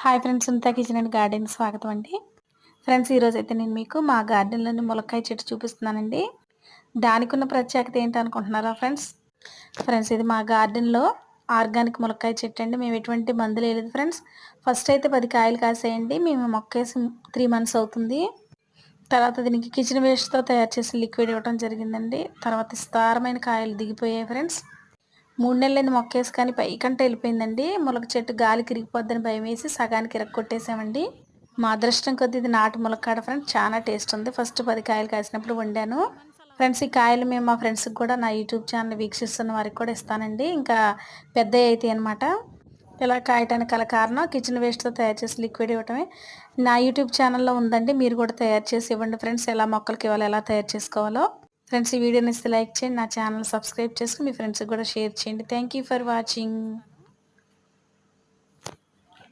Hi friends ఇంత kitchen and garden స్వాగతం అండి. ఫ్రెండ్స్ ఈరోజు అయితే నేను మీకు మా గార్డెన్లోని ములక్కాయ చెట్టు చూపిస్తున్నానండి. దానికి ఉన్న ప్రత్యేకత ఏంటి అనుకుంటున్నారా ఫ్రెండ్స్ ఫ్రెండ్స్ ఇది మా గార్డెన్లో ఆర్గానిక్ ములక్కాయ చెట్టు అండి. మేము ఎటువంటి మందులు వేయలేదు ఫ్రెండ్స్ ఫస్ట్ అయితే పది కాయలు కాసేయండి. మేము మొక్కేసి త్రీ మంత్స్ అవుతుంది. తర్వాత దీనికి కిచెన్ వేస్ట్తో తయారు చేసి లిక్విడ్ ఇవ్వడం జరిగిందండి. తర్వాత విస్తారమైన కాయలు దిగిపోయాయి ఫ్రెండ్స్ మూడు నెలలైంది మొక్కేసి కానీ పైకంటే వెళ్ళిపోయిందండి. మొలక చెట్టు గాలి కిరిగిపోద్దని భయం వేసి సగానికి ఇరక్కొట్టేసామండి మా అదృష్టం కొద్ది ఇది నాటు ములక్కాడ ఫ్రెండ్స్ చాలా టేస్ట్ ఉంది. ఫస్ట్ పది కాయలు కాసినప్పుడు వండాను. ఫ్రెండ్స్ ఈ కాయలు మేము మా ఫ్రెండ్స్కి కూడా నా యూట్యూబ్ ఛానల్ వీక్షిస్తున్న వారికి కూడా ఇస్తానండి. ఇంకా పెద్ద అయితే అనమాట ఇలా కాయటానికి గల కారణం కిచెన్ వేస్ట్తో తయారు చేసి లిక్విడ్ ఇవ్వటమే. నా యూట్యూబ్ ఛానల్లో ఉందండి. మీరు కూడా తయారు చేసి ఇవ్వండి ఫ్రెండ్స్. ఎలా మొక్కలకి ఇవ్వాలి ఎలా తయారు చేసుకోవాలో. ఫ్రెండ్స్ ఈ వీడియోని ఇస్తే లైక్ చేయండి నా ఛానల్ సబ్స్క్రైబ్ చేసుకుని మీ ఫ్రెండ్స్కి కూడా షేర్ చేయండి. Thank for watching